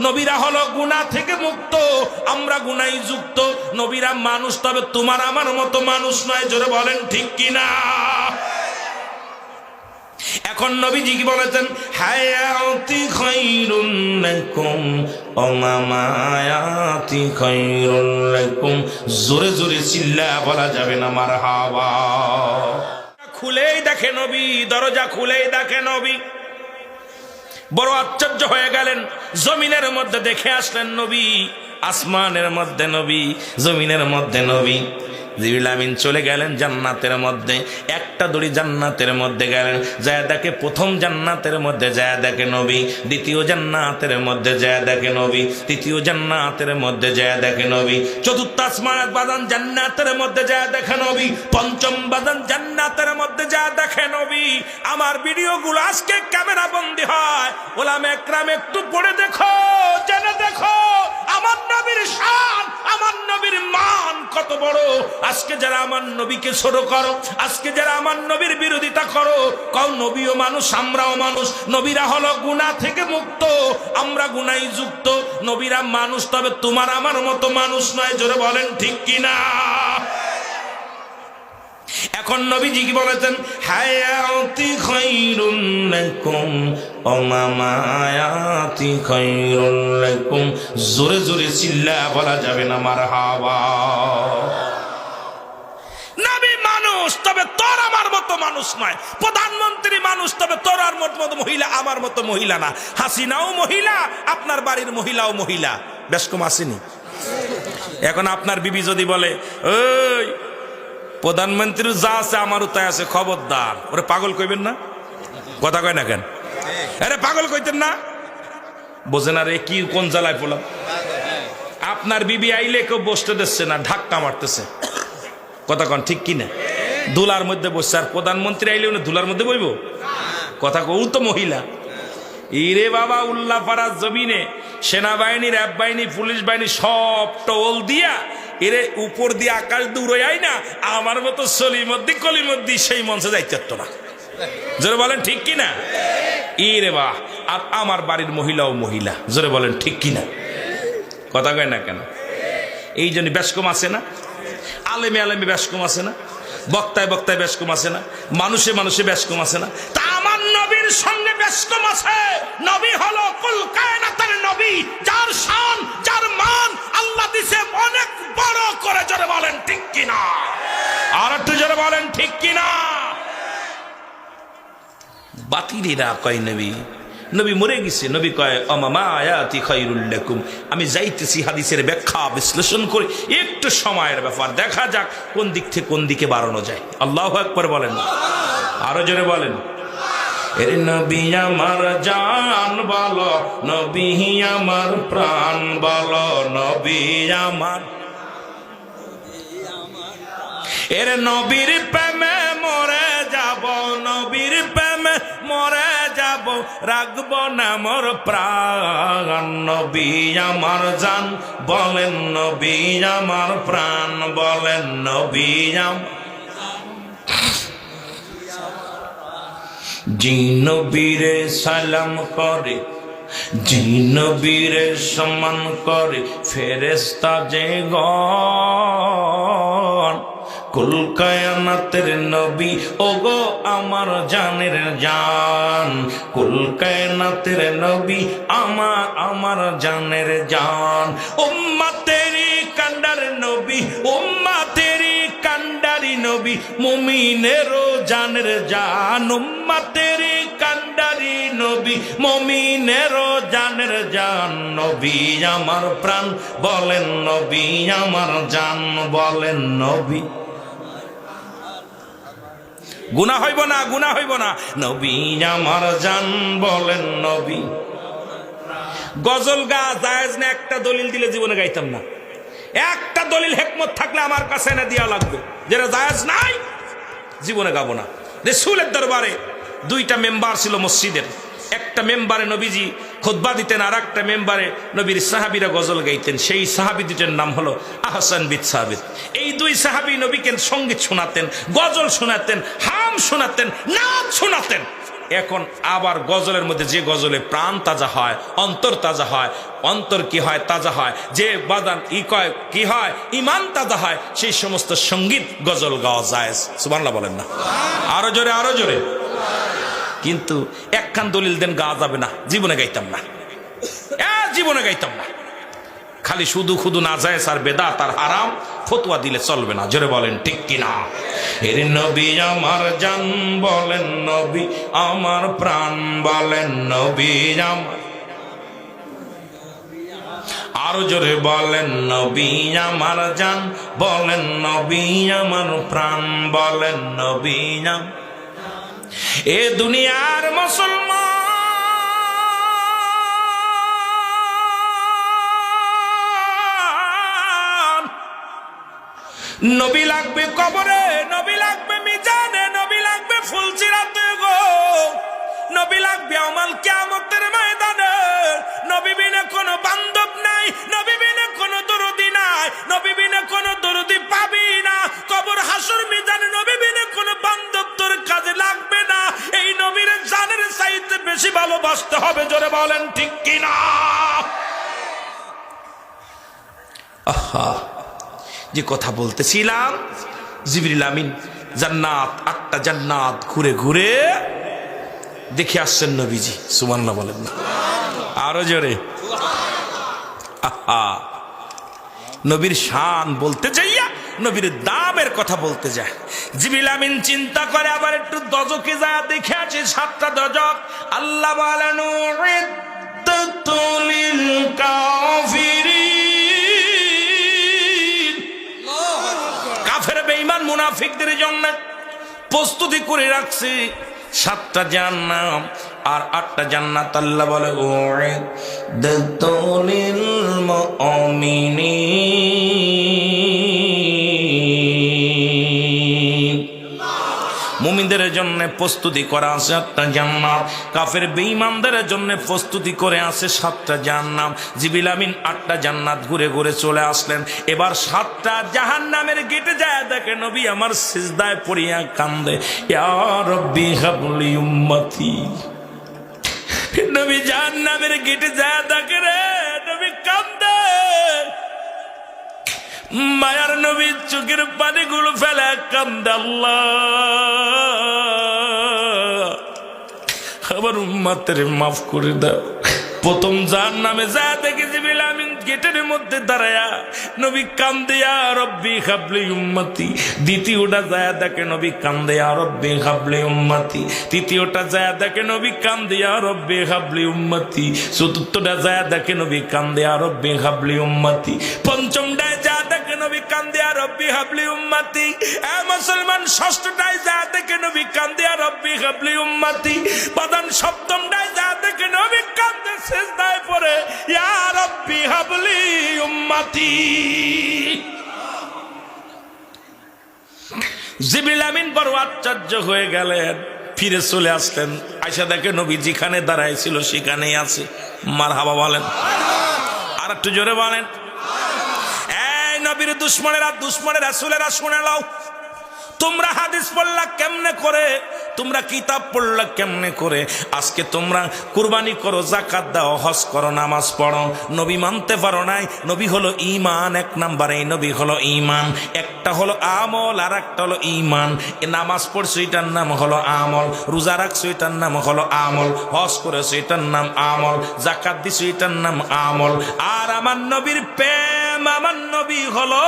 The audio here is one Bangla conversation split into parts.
নবীরা হলো গুনাহ থেকে মুক্ত। আমরা গুনাই যুক্ত। নবীরা মানুষ, তবে তোমার আমার মতো মানুষ নয়, জোরে বলেন ঠিক কিনা? এখন নবীজি কি বলেছেন? হায়াতি খাইরুন লাকুম ও মামায়াতি খাইরুন লাকুম। জোরে জোরে চিল্লা বলা যাবে না, মারহাবা। খুলেই দেখে নবী, দরজা খুলেই দেখে নবী। বড় আশ্চর্য হয়ে গেলেন। জমিনের মধ্যে দেখে আসলেন নবী, আসমানের মধ্যে নবী, জমিনের মধ্যে নবী। জিবিল আমিন চলে গেলেন জান্নাতের মধ্যে। একটা দড়ি জান্নাতের মধ্যে গেলেন। যায় দেখে প্রথম জান্নাতের মধ্যে যায় দেখে নবী। দ্বিতীয় জান্নাতের মধ্যে যায় দেখে নবী। তৃতীয় জান্নাতের মধ্যে যায় দেখে নবী। চতুর্থ আসমান বাদান জান্নাতের মধ্যে যায় দেখে নবী। পঞ্চম বাদান জান্নাতের মধ্যে যায় দেখে নবী। আমার ভিডিওগুলো আজকে ক্যামেরা বন্দি হয়। ওলাম একরাম একটু পড়ে দেখো, জেনে দেখো। আমার নবীর শান, আমার নবীর মান কত বড়? আজকে যারা আমার নবীকে ছোট করো, আজকে যারা আমার নবীর বিরোধিতা করো, কও নবীও মানুষ, আমরাও মানুষ। নবীরা হলো গুনাহ থেকে মুক্ত, আমরা গুণাই যুক্ত। নবীরা মানুষ, তবে তোমার আমার মতো মানুষ নয়, জোরে বলেন ঠিক কিনা? এখন নবীজি কি বলেছেন? হায়াতি খাইরুন লাকুম মামায়াতি খাইরুন লাকুম। জোরে জোরে চিল্লা বলা যাবে না মারহাবা নবী মানুষ, তবে তোর আমার মতো মানুষ নয়। প্রধানমন্ত্রী মানুষ, তবে তোর আর মতো মতো মহিলা, আমার মতো মহিলা না। হাসিনাও মহিলা, আপনার বাড়ির মহিলাও মহিলা। বেশ কম আসেনি এখন আপনার বিবি যদি বলে, ওই প্রধানমন্ত্রী যা আছে আমারও তাই আছে, খবরদার। ওরে পাগল কইবেন না? কথা কয় না কেন? আরে পাগল কইতেন না? বোঝেন আর কি, কোন জ্বালায় পড়লাম আপনার বিবি আইলে কেউ বসতে দিচ্ছে না, ধাক্কা মারতেছে। কথা কন, ঠিক কি না দুলার মধ্যে বসছে, আর প্রধানমন্ত্রী আইলে উনি দুলার মধ্যে বইব? কথা কৌ তো মহিলা। ইরে বাবা, উল্লাপাড়ার জমিনে সেনাবাহিনীর র্যাব বাহিনী পুলিশ বাহিনী সব টোল দিয়া এরে উপর দিয়ে আকাশ দূরে আই না, আমার মতো সলিমদ্দি কলিমদ্দি সেই মঞ্চে যাইতে পারতো না। জোরে বলেন, ঠিক কি না ইরে বাহ, আর আমার বাড়ির মহিলাও মহিলা। জোরে বলেন, ঠিক কি না কথা কয় না কেন? এই জন্য ব্যস্কম আছে না? আলেমে আলেমে ব্যস্কম আছে না? বক্তায় বক্তায় ব্যস্কম আছে না? মানুষে মানুষে ব্যস্কম আছে না? তা আমার নবীর সঙ্গে ব্যস্কম আছে। নবী হলো কুল কায়নাতের নবী, যার শান, যার মান আল্লাহ দিছে অনেক বড় করে জোরে বলেন, ঠিক কিনা? আর একটু জোরে বলেন, ঠিক কিনা? বাতিলেরা কয়, নবী নবী মরে গেছে। নবী কয় অমামা আয়াতি খৈরুল্লাকুম আমি যাইতেছি হাদিসের ব্যাখ্যা, বিশ্লেষণ করে একটু সময়ের ব্যাপার, দেখা যাক কোন দিক থেকে কোন দিকে বাড়ানো যায়। আল্লাহ একবার বলেন। আরও জোরে বলেন। এর নবী আমার জান বলো, নবী আমার প্রাণ বলো, নবী আমার এর নবীর প্রেমে মরে যাব, নবীর প্রেমে মরে যাব, রাখব না মোর প্রাণ। নবী আমার জান বলেন, নবী আমার প্রাণ বলেন, নবী আমার জিনবীরে সালাম করে জিনবীরে সম্মান করে ফেরেস্তা যে গণ। কুলকায়নাতের নবী, ওগো আমার জানের জান। কুলকায়নাতের নবী, আমার আমার জানের জান। উম্মা নবী মুমিনেরও জানের জান উম্মা তেরি কান্ডারি নবী। মমিনেরও জানের জান নবী, আমার প্রাণ বলেন নবী, আমার জান বলেন নবী। গুণা হইব না গুণা হইব না। নবী, আমার জান বলেন নবী। গজল গা, জায়েজ না, একটা দলিল দিলে জীবনে গাইতাম না। একটা দলিল হেকমত থাকলে আমার কাছে এনে দেওয়া লাগবে। যেটা জায়েজ নাই, জীবনে গাবো না। রসুলের দরবারে দুইটা মেম্বার ছিল মসজিদের। একটা মেম্বারে নবীজি খোদবা দিতেন, আর একটা মেম্বারে নবীর সাহাবিরা গজল গাইতেন। সেই সাহাবি দুটার নাম হলো আহসান বিদ সাহাবিদ এই দুই সাহাবি নবীকে সংগীত শোনাতেন, গজল শোনাতেন, হাম শোনাতেন, নাচ শোনাতেন। এখন আবার গজলের মধ্যে যে গজলে প্রাণ তাজা হয়, অন্তর তাজা হয়, অন্তর কি হয় তাজা হয়, যে বাদান ই কয় কি হয়, ইমান তাজা হয়, সেই সমস্ত সংগীত গজল গাওয়া যায়। সুবান্লা বলেন না। আরও জোরে আরও জোরে। কিন্তু একখান দলিল দেন, গাওয়া যাবে না। জীবনে গাইতাম না। জীবনে গাইতাম না। খালি শুধু খুদু না যায় আর বেদা তার হারাম। ফতুয়া দিলে চলবে না। জোরে বলেন, ঠিক কিনা? এর নবী আমার জান বলেন, নবী আমার প্রাণ বলেন, নবী আমার আরও জোরে বলেন, নবী আমার জান বলেন, নবী আমার প্রাণ বলেন, নবী এ দুনিয়ার মুসলমান নবী লাগবে কবরে, নবী লাগবে মিজানে, নবী লাগবে ফুলচিরাতে গো। নবী লাগবে আমাল কিয়ামতের ময়দানে। নবী বিনে কোনো বান্ধব নাই, নবী বিনে কোনো দরদি নাই, নবী বিনে কোনো দরদি পাবি না। কবর, হাসুর, মিজানে, নবী বিনে কোনো বান্ধব তোর কাজে লাগবে না। এই নবীর জানের চাইতে বেশি ভালোবাসতে হবে, জোরে বলেন ঠিক কিনা? আহা। যে কথা বলতেছিলাম। জিবরিল আমিন, জান্নাত, আটটা জান্নাত ঘুরে ঘুরে দেখে আসছেন নবীজি। সুমান্না বলেন না। আরও জোরে। নবীর শান বলতে যাইয়া নবীর দামের কথা বলতে যায়। জিবিল আমিন চিন্তা করে, আবার একটু দজকে যা দেখে আছে সাতটা দজক। আল্লাহ বলেন মুনাফিকদের জন্য প্রস্তুতি করে রাখছে। সাতটা জান্নাম আর আটটা জান্নাত আল্লাহ বলে উইদ্দাতুলিল মুমিনিন। মুমিনদের জন্য প্রস্তুতি করা আছে আটটা জান্নাত। কাফের বেঈমানদের জন্য প্রস্তুতি করে আছে সাতটা জান্নাত। জিবিল আমিন আটটা জান্নাত ঘুরে ঘুরে চলে আসলেন। এবার সাতটা জাহান্নামের গেটে যায়, দেখে নবী আমার সিজদায় পড়িয়া কান্দে। রব্বি হাবলি উম্মতি। নবী, জাহান্নামের গেটে যায়, দেখে রে। মায়ার নবী চোখের পানিগুলো ফেলে কান্দে আল্লাহ। আমার উম্মাতের মাফ করে দাও। প্রথম যার নামে যা দেখে জিবিল আমি গেটের মধ্যে দাঁড়ায়া নবী কান্দিয়া রব্বি খাবলি উম্মতি। দ্বিতীয়টা যায় দেখে নবী কান্দিয়া রব্বি খাবলি উম্মতি। তৃতীয়টা যায় দেখে নবী কান্দিয়া রব্বি খাবলি উম্মতি। চতুর্থটা যায় দেখে নবী কান্দিয়া রব্বি খাবলি উম্মতি। পঞ্চমটায় নবী কান্দিয়া রব্বি হাবলি উম্মতি। এ মুসলমান যা দেখে নবী কান্দিয়া রব্বি হাবলি উম্মতি। প্রধান যা দেখে নবী কান্দে, শেষদায় ইয়া রব্বি হাবলি উম্মতি। জিবিল আমিন বড় আশ্চর্য হয়ে গেলেন, ফিরে চলে আসলেন। আয়সা দেখে নবী যেখানে দাঁড়াইছিল সেখানেই আছে। মার হাবা বলেন। আর একটু জোরে বলেন। নবীর দুশ্মনেরা, দুশ্মনের রাসুলেরা শুনে নাও। তোমরা হাদিস পড়লা কেমনে করে? তোমরা কিতাব পড়লা কেমনে করে? আজকে তোমরা কুরবানি করো জাকাত দাও, হজ করো, নামাজ পড়ো। নবী মানতে পারো নাই, নবী হলো ইমান এক নাম্বার এই নবী হলো ইমান একটা হলো আমল আর একটা হলো ইমান এ নামাজ পড়ছো, এটার নাম হলো আমল। রোজা রাখছো, এটার নাম হলো আমল। হজ করেছ, এটার নাম আমল। জাকাত দিছো, এটার নাম আমল। আর আমার নবীর প্রেম আমার নবী হলো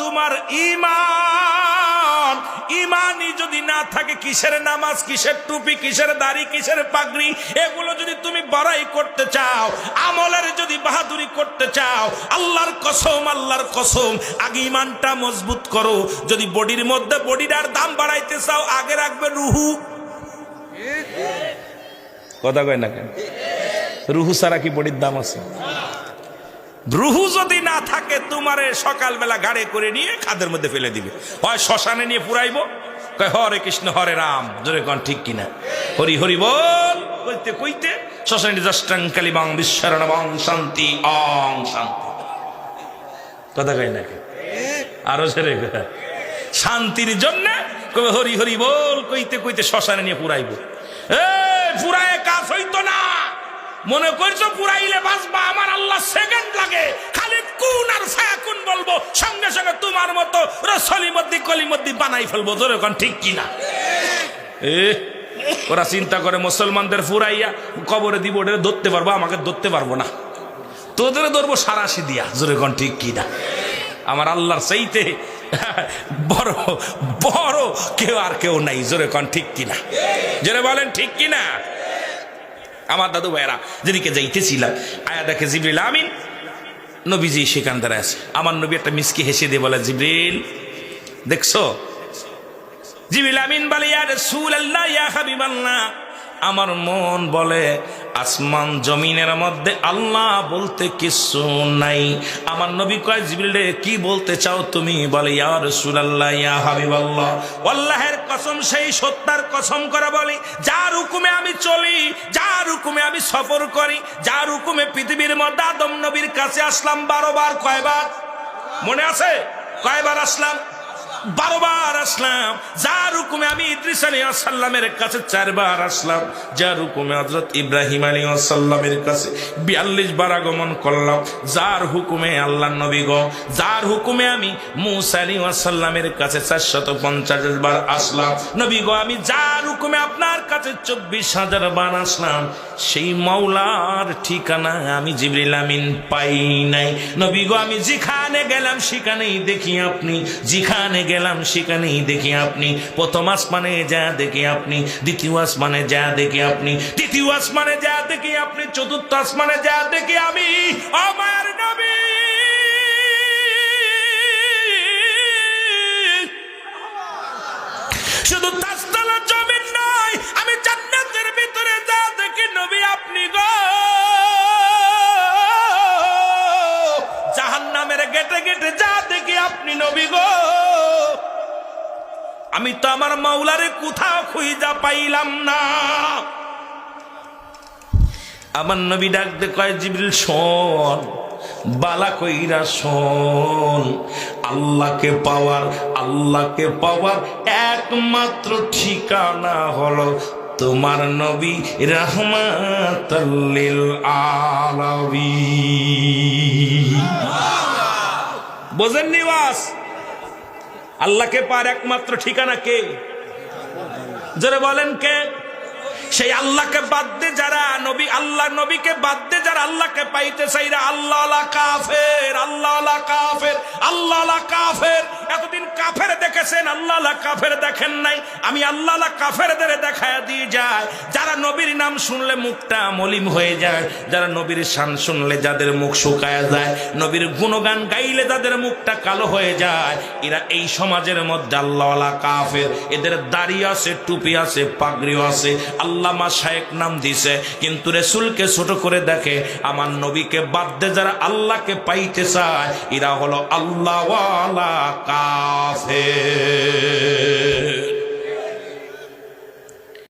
তোমার ইমান ইমানই যদি না থাকে, কিসের নামাজ, কিসের টুপি, কিসের দাড়ি, কিসের পাগড়ি, এগুলো যদি তুমি বড়াই করতে চাও, আমলের যদি বাহাদুরি করতে চাও, আল্লাহর কসম আল্লাহর কসম, আগে ইমানটা মজবুত করো। যদি বডির মধ্যে বডিটার দাম বাড়াইতে চাও, আগে রাখবে রুহু। কথা কয় না কেন? রুহু সারা কি বডির দাম আছে? রুহু যদি না থাকে, তোমারে সকালবেলা গাড়ে করে নিয়ে খাদের মধ্যে ফেলে দিবে। হয় শ্মশানে নিয়ে পুরাইবো। হরে কৃষ্ণ, হরে রাম। জোরে কন, ঠিক কিনা? হরি হরি বল। কইতে কইতে, শ্মশানে দষ্টাং কালিবাং বিশ্বরণ বং শান্তি, অং শান্তি। কথা কয় নাকি আরও কয়। শান্তির জন্য কবে হরি হরি বল। কইতে কইতে শ্মশানে নিয়ে পুরাইবো। এই, পুরায় কাজ হইতো না। মনে করছ পুরাইলে বাঁচবা? আমার আল্লাহ সেকেন্ড লাগে। খালি কোন আর ফায়াকুন বলব। সঙ্গে সঙ্গে তোমার মতো রসলিমদ্দি, কলিমদ্দি বানাই ফেলব। তোর এখন ঠিক কিনা? ওরা চিন্তা করে মুসলমানদের ফুরাইয়া কবরে দিব ওটা ধরতে পারব, আমাকে ধরতে পারব না। তোদের ধরবো সারাশি দিয়া জোরে কন, ঠিক কিনা? আমার আল্লাহর সেইতে বড় বড় কেউ আর কেউ নাই। জোরে কন, ঠিক কিনা? জোরে বলেন, ঠিক কিনা? আমার দাদু ভাইয়েরা যেদিকে যাইতেছিলাম, আয়া দেখে জিবরিল, আমিন। নবীজি সেখান দ্বারা আছে। আমার নবী একটা মিসকে হেসে দিয়ে বলে, জিবরিল, দেখছ? জিবিল আমিন বলে, ইয়া রাসূলুল্লাহ, ইয়া হাবিবাল্লাহ। আমার মন বলে, আসমান জমিনের মধ্যে আল্লাহ বলতে কিছু নাই। আমার নবী কয় জিবিল কি বলতে চাও তুমি? বলে, ইয়া রাসূলুল্লাহ, ইয়া হাবিবাল্লাহ। আল্লাহের কসম, সেই সত্যার কসম করে বলি, যার হুকুমে আমি চলি, যার হুকুমে আমি সফর করি, যার হুকুমে পৃথিবীর মধ্যে আদম নবীর কাছে আসলাম বারো বার কয়বার? মনে আছে? কয়বার আসলাম? বারোবার আসলাম। যার হুকুমে আমি ইদ্রিস আলী আসাল্লামের কাছে চারবার আসলাম। যার হুকুমে হজরত ইব্রাহিম আলী আসাল্লামের কাছে বিয়াল্লিশ বার আগমন করলাম। যার হুকুমে আল্লাহ নবী গো, যার হুকুমে আমি মুসা আসাল্লামের কাছে চারশত পঞ্চাশ বার আসলাম। নবী গো, আমি যার হুকুমে আপনার কাছে চব্বিশ হাজার বার আসলাম, সেই মাওলার ঠিকানা আমি জিবরিল আমিন পাই নাই। নবী গো, আমি যেখানে গেলাম সেখানেই দেখি আপনি, যেখানে গেলাম সেখানেই দেখি আপনি। প্রথম আসমানে যা দেখি আপনি, দ্বিতীয় আসমানে যা দেখি আপনি, তৃতীয় আসমানে যা দেখি আপনি, চতুর্থ আসমানে যা দেখি আমি, আমার নবী। শুধু তাসতলা জমিন নয়, আমি জান্নাতের ভিতরে যা দেখি নবী আপনি গো। জাহান্নামের গেটে গেটে যা দেখি আপনি নবী গো। আমি তো আমার মাওলারে কোথাও খুঁজা পাইলাম না। আমার নবী ডাকতে কয়, জিবরিল, শোন, বালা কইরা শোন, আল্লাহকে পাওয়ার আল্লাহকে পাওয়ার একমাত্র ঠিকানা হলো তোমার নবী রহমাতাল্লিল আলামিন। বোঝেন নিবাস আল্লাহকে পার একমাত্র ঠিকানা কে? যারা বলেন কে? সেই আল্লাহকে বাদ দে যারা নবী, আল্লাহ নবীকে বাদ দে যারা আল্লাহকে পাইতে চাইরা আল্লাহ কাফের, আল্লাহ আলা কাফের, আল্লাহ আলা কাফের। এতদিন কাফের দেখেছেন, আল্লাহ কাফের দেখেন নাই। আমি আল্লাহ আলা কাফেরদের দেখায় দিয়ে যায় যারা নবীর নাম শুনলে মুখটা মলিম হয়ে যায়, যারা নবীর শান শুনলে যাদের মুখ শুকায় যায়, নবীর গুণগান গাইলে যাদের মুখটা কালো হয়ে যায়, এরা এই সমাজের মধ্যে আল্লাহলা কাফের। এদের দাড়ি আছে, টুপি আছে পাগড়িও আছে, আল্লামা শায়েক নাম দিছে। কিন্তু রেসুলকে ছোট করে দেখে, আমার নবীকে বাদ দিয়ে যারা আল্লাহকে পাইতে চায়, এরা হলো আল্লাহ কাফের